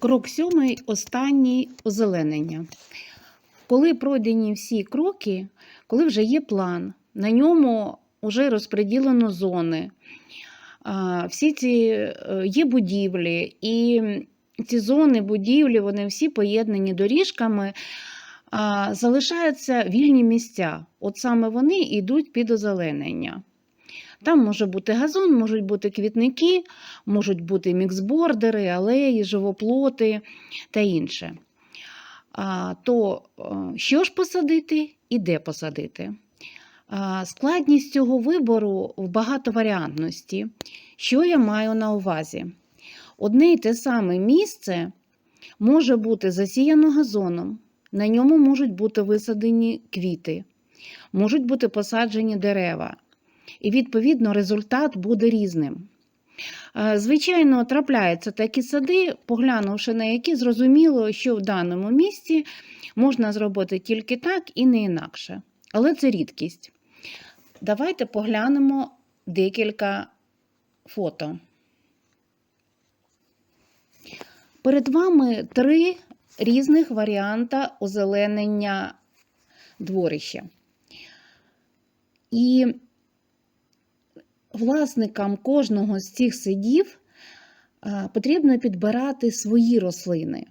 Крок сьомий останній озеленення. Коли пройдені всі кроки, коли вже є план, на ньому вже розподілено зони, всі ці е, є будівлі, і ці зони, будівлі, вони всі поєднані доріжками, залишаються вільні місця. От саме вони йдуть під озеленення. Там може бути газон, можуть бути квітники, можуть бути міксбордери, алеї, живоплоти та інше. То е, що ж посадити і де посадити? Складність цього вибору в багатоваріантності. Що я маю на увазі? Одне й те саме місце може бути засіяно газоном, на ньому можуть бути висадені квіти, можуть бути посаджені дерева. І, відповідно, результат буде різним. Е, Звичайно, трапляються такі сади, поглянувши на які, зрозуміло, що в даному місці можна зробити тільки так і не інакше. Але це рідкість. Давайте поглянемо декілька фото. Перед вами три різних варіанта озеленення дворища. І власникам кожного з цих садів потрібно підбирати свої рослини.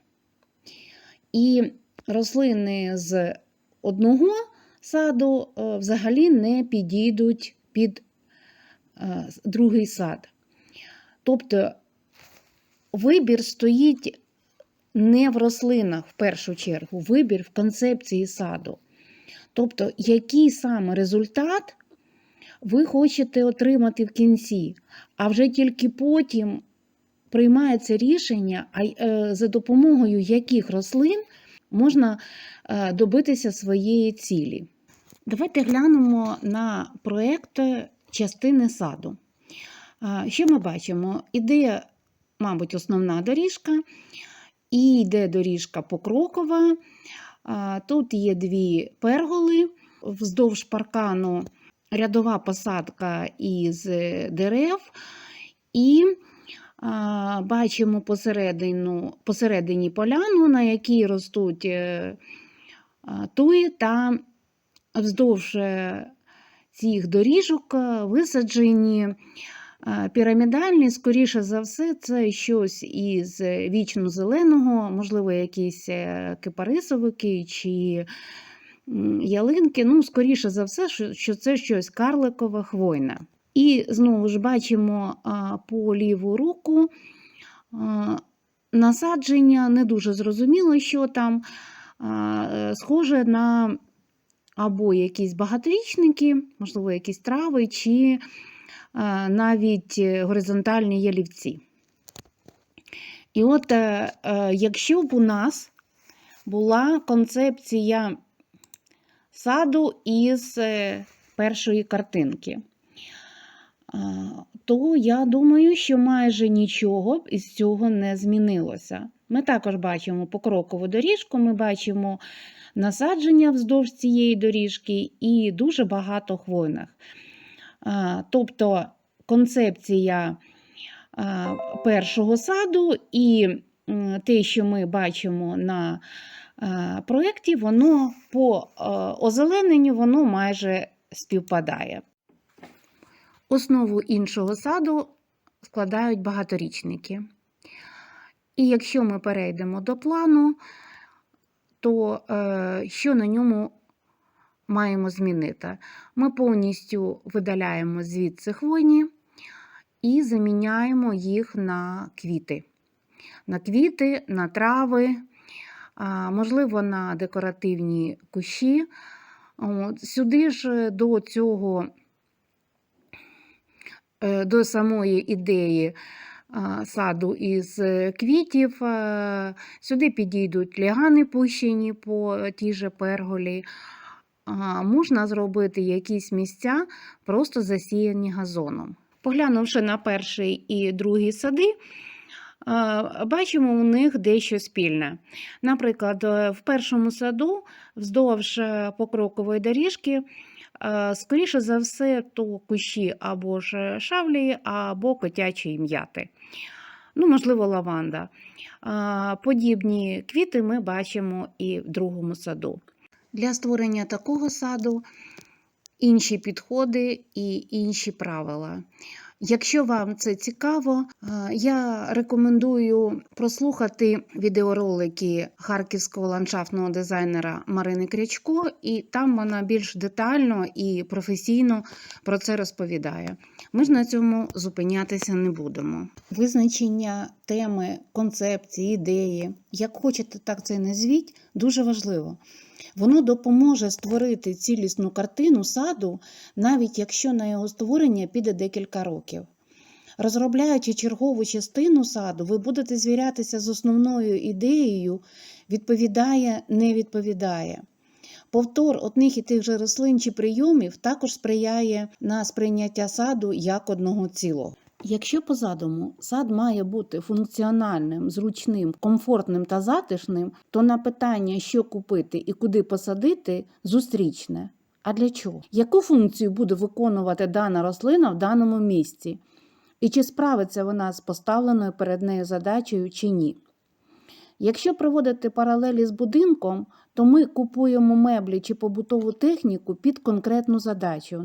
І рослини з одного саду е, взагалі не підійдуть під е, другий сад. Тобто вибір стоїть не в рослинах в першу чергу, вибір в концепції саду. Тобто, який саме результат ви хочете отримати в кінці, а вже тільки потім приймається рішення, а е, за допомогою яких рослин можна е, добитися своєї цілі. Давайте глянемо на проєкт частини саду. Що ми бачимо? Іде, мабуть, основна доріжка, і йде доріжка покрокова. Тут є дві перголи, вздовж паркану рядова посадка із е, дерев, і а, бачимо посередину, посередині поляну, на якій ростуть е, а, туї, та вздовж е, цих доріжок висаджені пірамідальні, скоріше за все, це щось із вічно-зеленого, можливо, якісь кипарисовики чи ялинки. Ну, скоріше за все, що- це щось карликове хвойне. І знову ж бачимо по ліву руку насадження, не дуже зрозуміло, що там, е, схоже на або якісь багаторічники, можливо, якісь трави, чи навіть е, горизонтальні ялівці. І от, е, якщо б у нас була концепція саду із е, першої картинки, то я думаю, що майже нічого із цього не змінилося. Ми також бачимо покрокову доріжку, ми бачимо насадження вздовж цієї доріжки і дуже багато хвойних. Тобто концепція першого саду і те, що ми бачимо на проєкті, воно по озелененню воно майже співпадає. Основу іншого саду складають багаторічники. І якщо ми перейдемо до плану, то е, що на ньому маємо змінити? Ми повністю видаляємо звідси хвойні і заміняємо їх на квіти. На квіти, на трави, можливо, на декоративні кущі. Сюди ж до цього, е, до самої ідеї саду із квітів, е, сюди підійдуть лягани пущені по тій же перголі. Можна зробити якісь місця, просто засіяні газоном. Поглянувши на перший і другий сади, бачимо у них дещо спільне. Наприклад, е, в першому саду вздовж е, покрокової доріжки, е, скоріше за все, то кущі або ж шавлі, або котячі м'яти. ну, можливо, лаванда. Подібні квіти ми бачимо і в другому саду. Для створення такого саду інші підходи і інші правила. Якщо вам це цікаво, е, я рекомендую прослухати відеоролики харківського ландшафтного дизайнера Марини Крячко, і там вона більш детально і професійно про це розповідає. Ми ж на цьому зупинятися не будемо. Визначення теми, концепції, ідеї, як хочете, так це і назвіть, дуже важливо. Воно допоможе створити цілісну картину саду, навіть якщо на його створення піде декілька років. Розробляючи чергову частину саду, ви будете звірятися з основною ідеєю, відповідає, не відповідає. Повтор одних і тих же рослин чи прийомів також сприяє на сприйняття саду як одного цілого. Якщо по задуму сад має бути функціональним, зручним, комфортним та затишним, то на питання, що купити і куди посадити, зустрічне. А для чого? Яку функцію буде виконувати дана рослина в даному місці? І чи справиться вона з поставленою перед нею задачею чи ні? Якщо проводити паралелі з будинком, то ми купуємо меблі чи побутову техніку під конкретну задачу,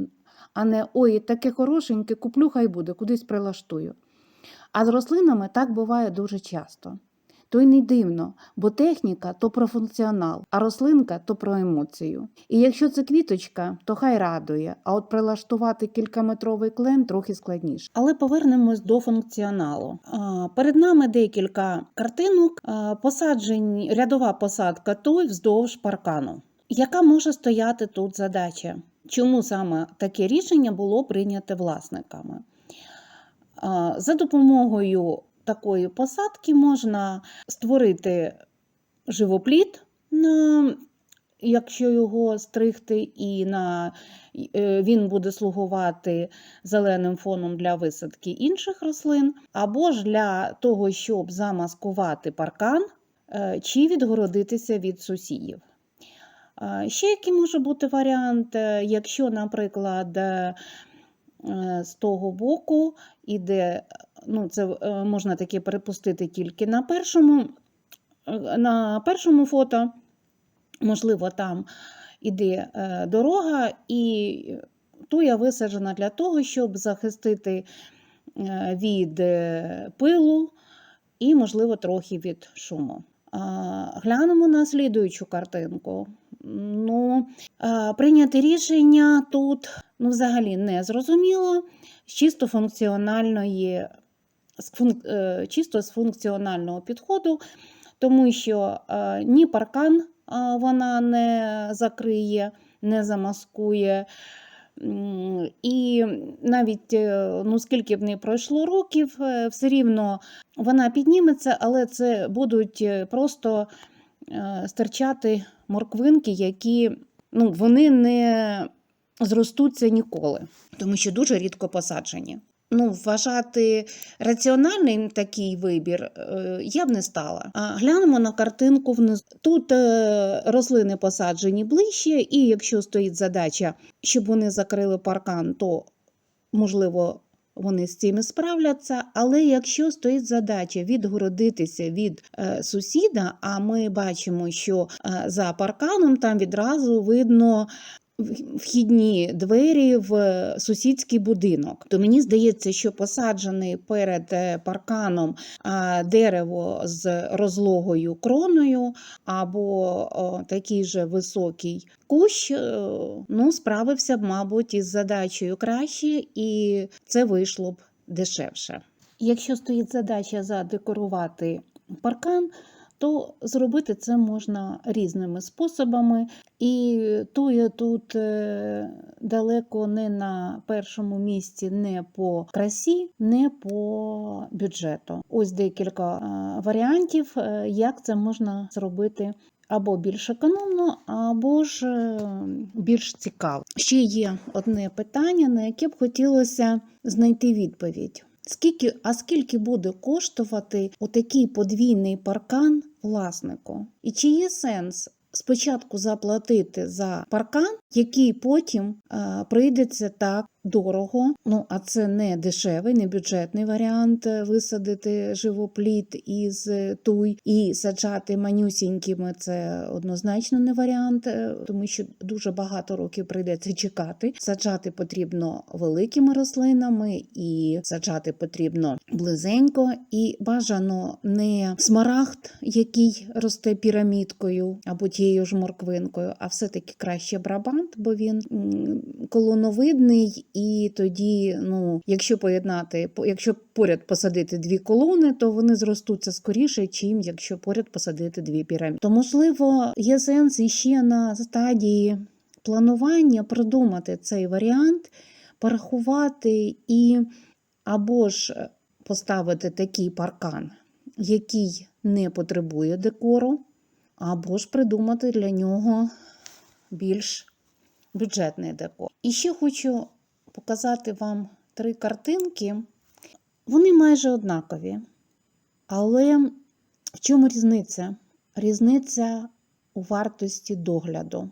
а не ой, таке хорошеньке, куплю, хай буде, кудись прилаштую. А з рослинами так буває дуже часто. То й не дивно, бо техніка то про функціонал, а рослинка то про емоцію. І якщо це квіточка, то хай радує, а от прилаштувати кількаметровий клен трохи складніше. Але повернемось до функціоналу. Перед нами декілька картинок, посаджень, рядова посадка той вздовж паркану. Яка може стояти тут задача? Чому саме таке рішення було прийнято власниками? За допомогою такої посадки можна створити живопліт, на, якщо його стригти, і е, він буде слугувати зеленим фоном для висадки інших рослин, або ж для того, щоб замаскувати паркан е, чи відгородитися від сусідів. Ще який може бути варіант, е, якщо, наприклад, е, з того боку іде, ну, це е, можна таке перепустити тільки на першому, е, на першому фото, можливо, там іде е, дорога, і туя висаджена для того, щоб захистити е, від е, пилу і, можливо, трохи від шуму. Глянемо на слідуючу картинку. Ну, прийняти рішення тут ну, взагалі не зрозуміло, чисто функціональної, е, чисто з функціонального підходу, тому що е, ні паркан е, вона не закриє, не замаскує. І навіть е, ну, скільки б не пройшло років, е, все рівно вона підніметься, але це будуть е, просто е, стирчати морквинки, які ну, вони не зростуться ніколи, тому що дуже рідко посаджені. Ну, вважати раціональним такий вибір е, я б не стала. А глянемо на картинку внизу. Тут е, рослини посаджені ближче, і якщо стоїть задача, щоб вони закрили паркан, то можливо. Вони з цим справляться, але якщо стоїть задача відгородитися від е, сусіда, а ми бачимо, що е, за парканом там відразу видно вхідні двері в сусідський будинок. То мені здається, що посаджений перед е, парканом дерево з розлогою кроною або такий же високий кущ, е, ну, справився б, мабуть, із задачею краще, і це вийшло б дешевше. Якщо стоїть задача задекорувати паркан, то зробити це можна різними способами. І туя тут е, далеко не на першому місці не по красі, не по бюджету. Ось декілька е, варіантів, е, як це можна зробити. Або більш економно, або ж більш цікаво. Ще є одне питання, на яке б хотілося знайти відповідь. Скільки, а скільки буде коштувати отакий подвійний паркан власнику? І чи є сенс спочатку заплатити за паркан який потім а, прийдеться так дорого. Ну, а це не дешевий, не бюджетний варіант е, висадити живопліт із е, туй і саджати манюсінькими. Це однозначно не варіант, е, тому що дуже багато років прийдеться чекати. Саджати потрібно великими рослинами, і саджати потрібно близенько, і бажано не смарагд, який росте пірамідкою або тією ж морквинкою, а все-таки краще брабант, бо він колоновидний, і тоді, ну, якщо поєднати, якщо поряд посадити дві колони, то вони зростуться скоріше, чим якщо поряд посадити дві піраміди. То можливо є сенс іще на стадії планування продумати цей варіант, порахувати і або ж поставити такий паркан, який не потребує декору, або ж придумати для нього більш бюджетний декор. І ще хочу показати вам три картинки. Вони майже однакові. Але в чому різниця? Різниця у вартості догляду.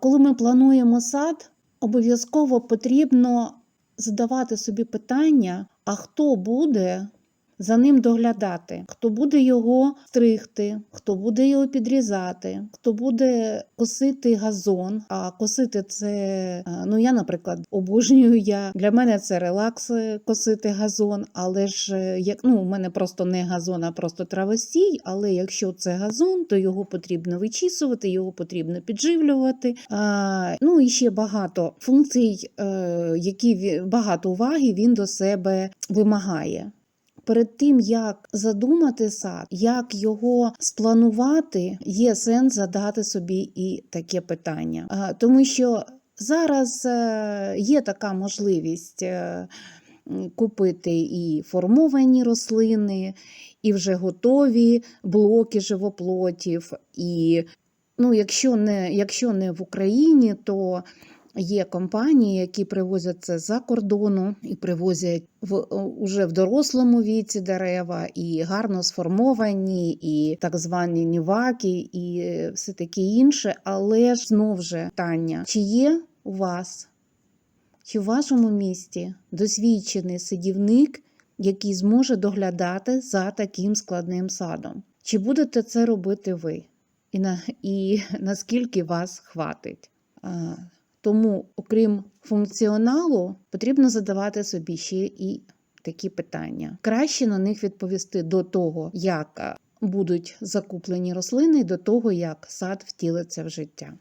Коли ми плануємо сад, обов'язково потрібно задавати собі питання, а хто буде за ним доглядати, хто буде його стригти, хто буде його підрізати, хто буде косити газон. А косити це, е, ну я, наприклад, обожнюю я. Для мене це релакс е, косити газон, але ж е, як ну, у мене просто не газон, а просто травостій. Але якщо це газон, то його потрібно вичісувати, його потрібно підживлювати. А, ну і ще багато функцій, які багато уваги він до себе вимагає перед тим, як задумати сад, як його спланувати, є сенс задати собі і таке питання. Тому що зараз е, є така можливість е, купити і формовані рослини, і вже готові блоки живоплотів. І ну, якщо не, якщо не в Україні, то Є компанії, які привозять це за кордону і привозять в уже в дорослому віці дерева, і гарно сформовані, і так звані ніваки, і все таке інше. Але ж знов же питання, чи є у вас, чи в вашому місті досвідчений садівник, який зможе доглядати за таким складним садом? Чи будете це робити ви? І, на, і наскільки вас хватить? Тому, окрім функціоналу, потрібно задавати собі ще і такі питання. Краще на них відповісти до того, як будуть закуплені рослини, і до того, як сад втілиться в життя.